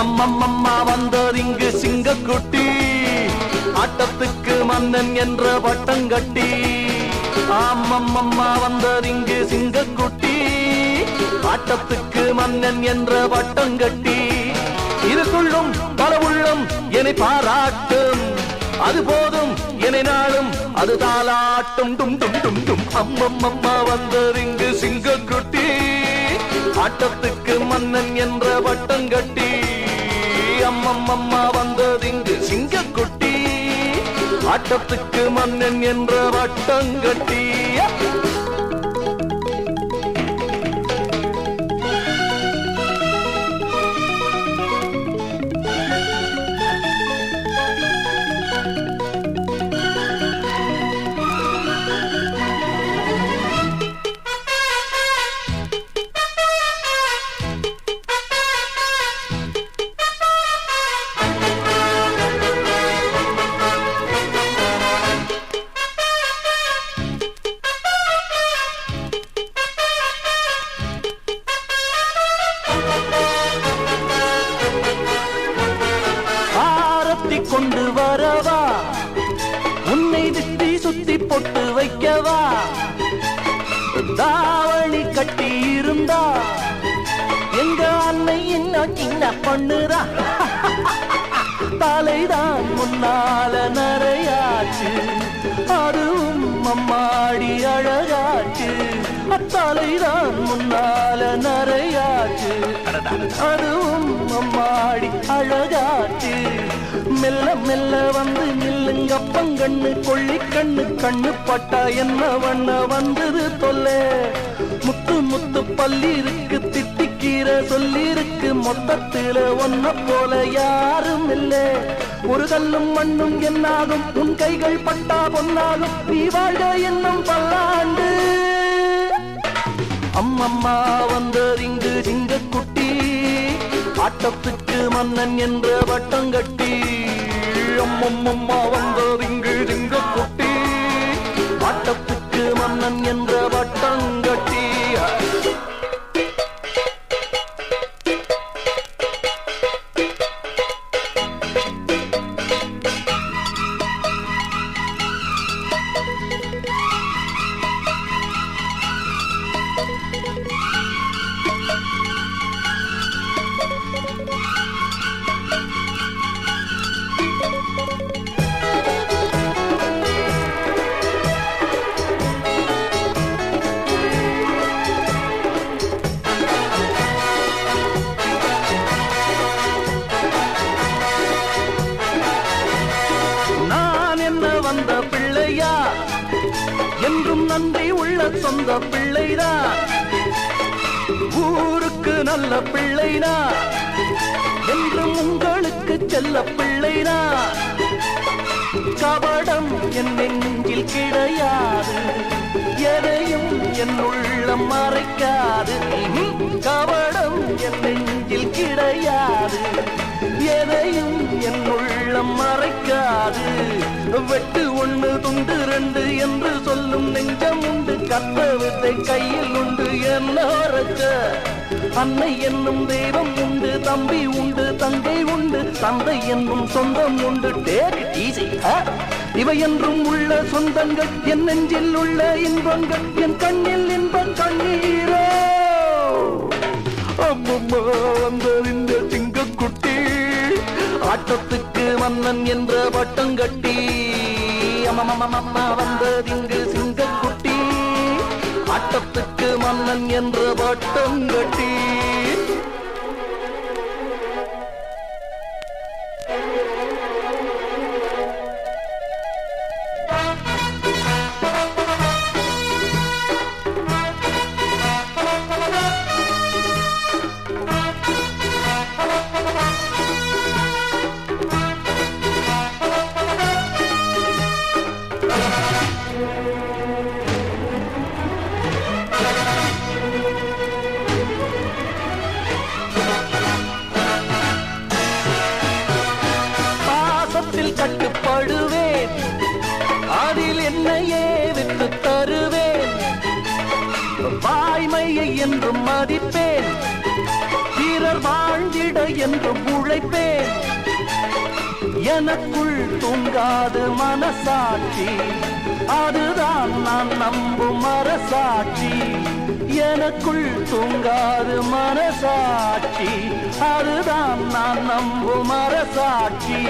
அம்மம்மம்மா வந்தார் இங்கு சிங்கக்குட்டி. ஆட்டத்துக்கு மன்னன் என்ற வட்டங்கட்டி வந்தார் இங்கு சிங்கக்குட்டி. ஆட்டத்துக்கு மன்னன் என்ற வட்டங்கட்டி இதுக்குள்ளும் பல உள்ளம் என்னை பாராட்டும். அது போதும் என்னை நாளும் அது தாளாட்டும். டும் டும் டும் டும். அம்மம்மம்மா இங்கு சிங்கக்குட்டி. ஆட்டத்துக்கு மன்னன் என்ற வட்டம் கட்டி. அம்மம்மம்மா வந்ததிங்கு சிங்கக்குட்டி. ஆட்டத்துக்கு மன்னன் என்ற வட்டங்கட்டி சுத்தி பொட்டு வைக்கவா? தாவணி கட்டி இருந்தா? எங்க அன்னை இன்னும் சின்ன பண்ணுறா? தலைதான் முன்னால நிறையாச்சு. அதுவும் அம்மாடி அழகாச்சு. அத்தலைதான் முன்னால நிறையாச்சு. அதுவும் அம்மாடி அழகாச்சு. மெல்ல மெல்ல வந்து நில்லுங்க. பங்கண்ணு கொள்ளி கண்ணு கண்ணு பட்டா என்ன வண்ண வந்தது தொல்ல. முத்து முத்து பள்ளி இருக்கு திட்டிக்கீர சொல்லி மொத்தத்துல ஒன்ன போல யாரும் இல்ல. ஒரு கல்லும் மண்ணும் என்னாகும்? உன் கைகள் பட்டா பொன்னாகும். நீ வாழ்க என்னும் பல்லாண்டு. அம்மம்மா வந்தறிங்கு சிங்கக்குட்டி. ஆட்டத்துக்கு மன்னன் என்ற வட்டம் கட்டி. அம்மம்மம்மா வந்தறிங்கு சிங்கக்குட்டி ஆட்டத்துக்கு மன்னன் என்ற வட்டம் வந்த பிள்ளையா? என்றும் நன்றி உள்ள சொந்த பிள்ளைதா? ஊருக்கு நல்ல பிள்ளைனா? என்றும் உங்களுக்கு செல்ல பிள்ளைனா? கபடம் என் நெஞ்சில் கிடையாது. எதையும் என் உள்ளம் மறைக்காது. கபடம் என் நெஞ்சில் வெட்டு ஒன்று துண்டு ரெண்டு என்று சொல்லும் நெஞ்சம் உண்டு. கத்த வித்தை கையில் உண்டு. என்ன அன்னை என்னும் தெய்வம் உண்டு. தம்பி உண்டு. தங்கை உண்டு. தந்தை என்னும் சொந்தம் உண்டு. டேக் ஈஸி இவை என்றும் உள்ள சொந்தங்கள். என் நெஞ்சில் உள்ள இன்பங்கள். என் கண்ணில் இன்பம் கண்ணீரோ? அம்மம்மா வந்தறிந்த சிங்கக்குட்டி. ஆட்டத்து மன்னன் என்ற வட்டம் கட்டி அம்மம்மா வந்ததிங்கு சிங்கக்குட்டி ஆட்டத்துக்கு மன்னன் என்ற வட்டம் கட்டி. படுவேன். அதில் என்னையே விட்டு தருவேன். வாய்மையை என்றும் மதிப்பேன். வீரர் வாழ்ந்திட என்றும் உழைப்பேன். எனக்குள் தூங்காது மனசாட்சி அதுதான் நான் நம்பும் அரசாட்சி. எனக்குள் தூங்காது மனசாட்சி அதுதான் நான் நம்பும் அரசாட்சி.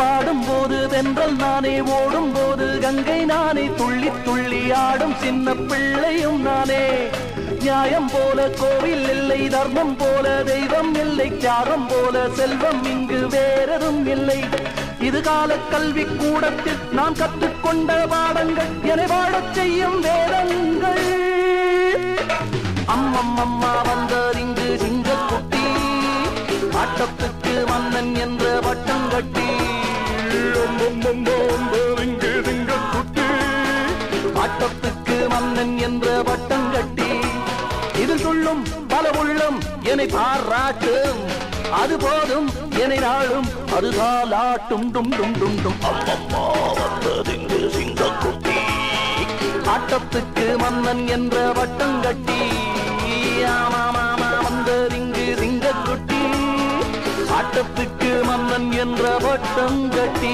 பாடும் போது தென்றல் நானே ஓடும் போது கங்கை நானே துள்ளி துள்ளி ஆடும் சின்ன பிள்ளையும் நானே. நியாயம் போல கோவில் இல்லை தர்மம் போல தெய்வம் இல்லை தியாகம் போல செல்வம் இங்கு வேறதும் இல்லை. இது கால கல்வி கூடத்தில் நான் கற்றுக்கொண்ட பாடங்கள் என வாழச் செய்யும் வேதங்கள். அம்மம் அம்மா வந்தார் இங்கு சிங்கக்குட்டி ஆட்டத்துக்கு மன்னன் என்ற வட்டம் கட்டி இங்கு சிங்கக்குட்டி ஆட்டத்துக்கு மன்னன் என்ற வட்டம் கட்டி இது சொல்லும் பல உள்ளம் என்னை பாராட்டும். அது போதும் என்னை நாளும் அது ஆட்டும். டும் டும் டும் டும். அம்மம்மா வந்ததிங்கு சிங்கக்குட்டி. ஆட்டத்துக்கு மன்னன் என்ற வட்டம் கட்டி. ஆமாமாமா வந்ததிங்கு சிங்கக்குட்டி. ஆட்டத்துக்கு மன்னன் என்ற வட்டம் கட்டி